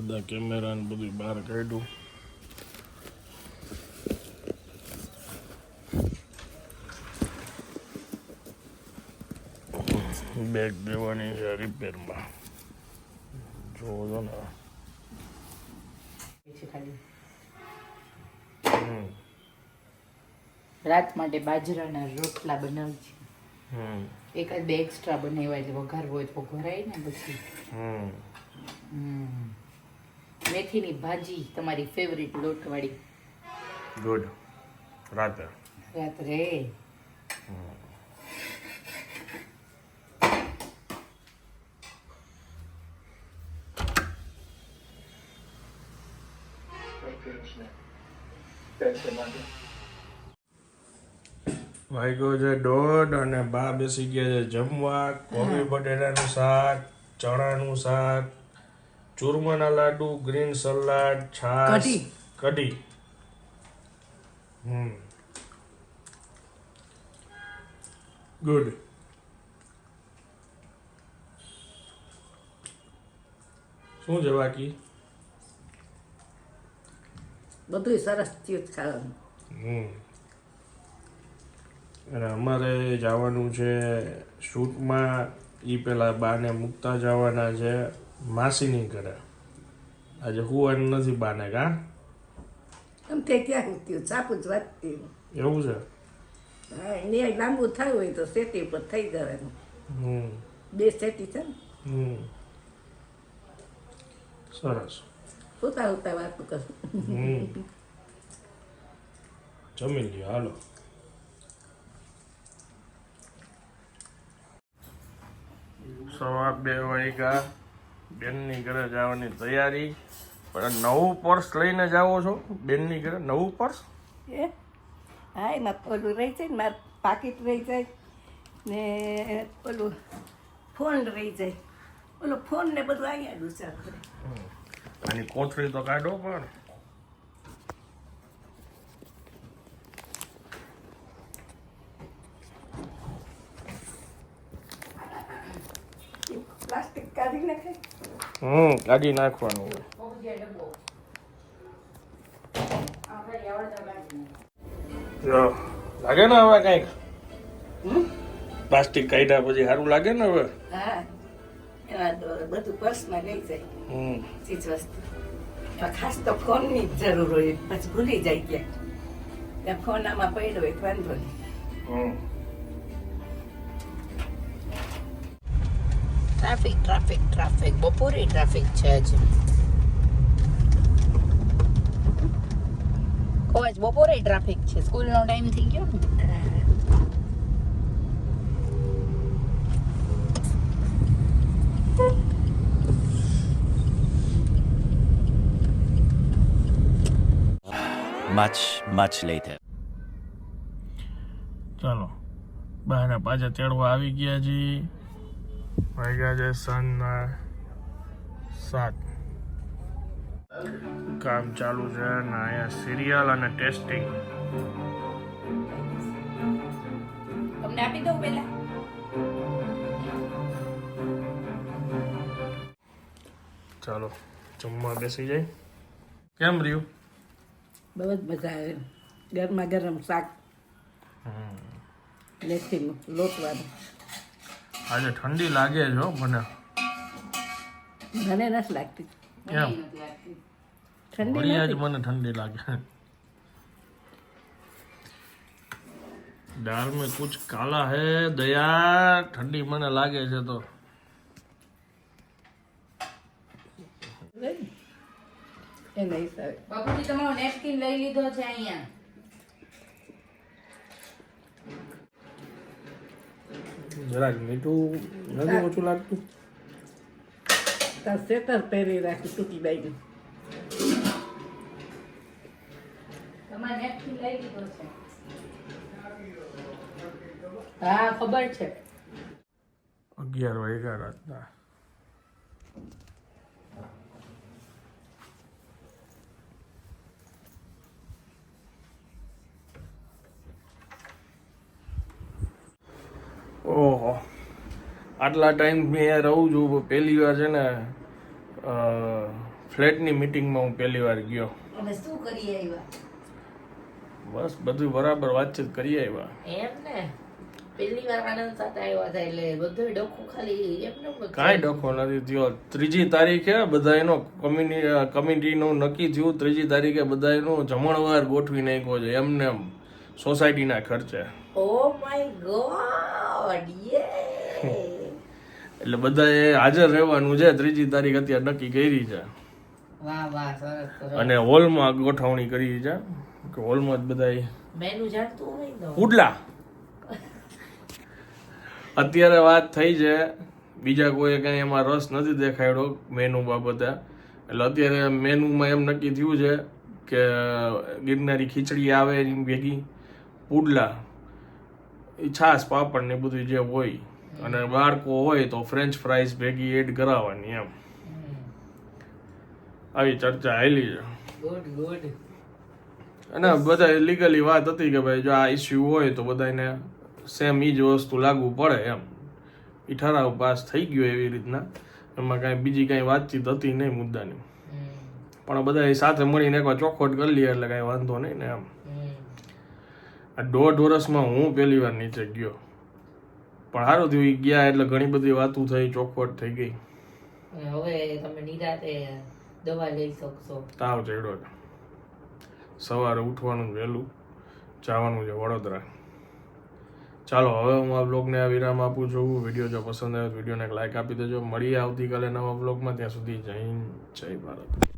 બધા કેમેરા ને બધું બહાર કાઢ્યું. બેગ દેવાની છે રિપેરમાં છો ને. ખાલી. રાત માટે બાજરાના રોટલા બનાવું છે હમ એકાદ બે એક્સ્ટ્રા બનાવ્યા છે. વઘારવો હોય તો વઘારાય ને પછી. હમ. હમ. મેથીની ભાજી તમારી ફેવરિટ લોટવાળી. ગુડ રાતે. રાત્રે. વાગ્યો છે દોઢ અને બા બેસી ગયા છે જમવા કોબી બટેટાનું શાક ચણાનું શાક ચૂરમાના લાડુ ગ્રીન સલાડ છાશ કઢી. હમ. ગુડ શું છે બાકી? બધું સરસ થયું ખાવાનું. હમ. અને અમારે જવાનું છે શૂટમાં. એ પેલા બાને મૂકતા જવાના છે. માસીની કરે આજે હુવાનું નથી બાને કા? આમ તે ક્યાં ઉત્યું ચાપુ જ વાંચતી એવું છે? હા એને લાંબુ થયું હોય તો સેટી પર થઈ જવાનું. હમ. બે સેટી છે ને? હમ. સરસ. ઉતા ઉતા વાત કર. જમી લ્યો હાલો. સવા બે વાગ્યા. બેનની ઘરે જવાની તૈયારી. પણ નવું પર્સ લઈને જાવો છો? બેનની ઘરે નવું પર્સ? એ? હા એમાં ઓલું રહી જાય ને મારું પાકીટ રહી જાય ને ઓલું ફોન રહી જાય. ઓલો ફોન ને બધું અહીંયા ડૂસા કરે આની કોથળી તો કાઢો પણ પ્લાસ્ટિક કાઢી નાખે હમ કાઢી નાખવાનું હોય. લાગે ને હવે કંઈક? પ્લાસ્ટિક કાઢ્યા પછી સારું લાગે ને હવે? બધું પર્સમાં રહી જાય. હમ. ચીજ વસ્તુ. ખાસ તો ફોનની જ જરૂર હોય પછી ભૂલી જાય ક્યાંક. ફોન આમાં પડ્યો હોય વાંધો નહીં. હમ. ટ્રાફિક ટ્રાફિક ટ્રાફિક બપોરે ટ્રાફિક છે જ કોઈ બપોરે ટ્રાફિક છે. સ્કૂલનો ટાઈમ થઈ ગયો ને? Much, much later. ચાલો. બહાર પાછા ચડવા આવી ગયા છીએ. વાગ્યા છે સાંજના સાત કામ ચાલુ છે અને અહીંયા સિરિયલ અને ટેસ્ટિંગ તમને આપી દઉં પેલા ચાલો જમવા બેસી જાય. કેમ રહ્યું? બહુ જ મજા આવે ગરમા ગરમ શાક. મેથીનું લોટવાનું આજે ઠંડી લાગે છે મને. મને નથી લાગતી. કેમ ઠંડી આજ મને ઠંડી લાગે. દાળ મેં કુછ કાલા હે દયા. ઠંડી મને લાગે છે તો. એ નહીં સાહેબ બાપુજી તમારો નેપકિન લઈ લીધો છે અહીંયા. જરાક મીઠું નથી ઓછું લાગતું. તાર સેતર પહેરી રાખી ટૂંકી બાઈ તમારે નેપકિન લઈ લીધો છે. હા ખબર છે. અગિયાર વાગ્યા રાતના. ઓહો. આટલા ટાઈમ મેં રહું છું પહેલી વાર છે ને ફ્લેટની મિટિંગમાં હું પહેલી વાર ગયો. અને શું કરી આવ્યા? બસ બધું બરાબર વાતચીત કરી આવ્યા. એમ ને. પહેલી વાર આનંદ સાથે આવ્યા હતા એટલે બધું ડોખું ખાલી એમને કાંઈ ડખો નથી થયો. ત્રીજી તારીખે બધા એનો કમ્યુની કમિટીનું નક્કી થયું. ત્રીજી તારીખે બધા એનું જમણવાર ગોઠવી નાખ્યો છે એમને એમ સોસાયટીના ખર્ચે. ઓ માય ગોડ યે! એટલે બધાએ હાજર રહેવાનું છે ત્રીજી તારીખ અત્યારે નક્કી કરી છે. વાહ વાહ સરસ સરસ. અને હોલમાં ગોઠવણી કરી છે કે હોલમાં જ બધા મેનુ જાણતું હોય ઉડલા! અત્યારે વાત થઈ છે બીજા કોઈ કઈ એમાં રસ નથી દેખાડ્યો મેનુ બાબતે. એટલે અત્યારે મેનુમાં એમ નક્કી થયું છે કે ગિરનારી ખીચડી આવે એની ભેગી પુડલા. છાશ પાપડ ને બધું જે હોય અને બાળકો હોય તો ફ્રેન્ચ ફ્રાઈઝ ભેગી એડ કરાવવાની એમ. આવી ચર્ચા આવેલી છે. અને બધા લીગલી વાત હતી કે ભાઈ જો આ ઇસ્યુ હોય તો બધાને સેમ ઈ જ વસ્તુ લાગુ પડે એમ. એ ઠરાવ પાસ થઈ ગયો એવી રીતના. એમાં કાંઈ બીજી કાંઈ વાતચીત હતી નહીં મુદ્દાની. પણ બધા સાથે મળીને એકવાર ચોખવટ કરી લઈએ એટલે કાંઈ વાંધો નહીં ને એમ. આ દોઢ વર્ષમાં હું પહેલી વાર નીચે ગયો. પણ સારું થયું ગયા એટલે ઘણી બધી વાતો થઈ ચોખવટ થઈ ગઈ. હવે તમે નિરાતે દવા લઈ શકશો. તાવ ચડ્યો છે. સવારે ઉઠવાનું વહેલું જવાનું છે વડોદરા. ચાલો હવે હું આ બ્લોગને આ વિરામ આપું છું. વીડિયો જો પસંદ આવ્યો તો વિડીયોને એક લાઇક આપી દેજો. મળીએ આવતીકાલે નવા બ્લોગમાં ત્યાં સુધી જય જય ભારત.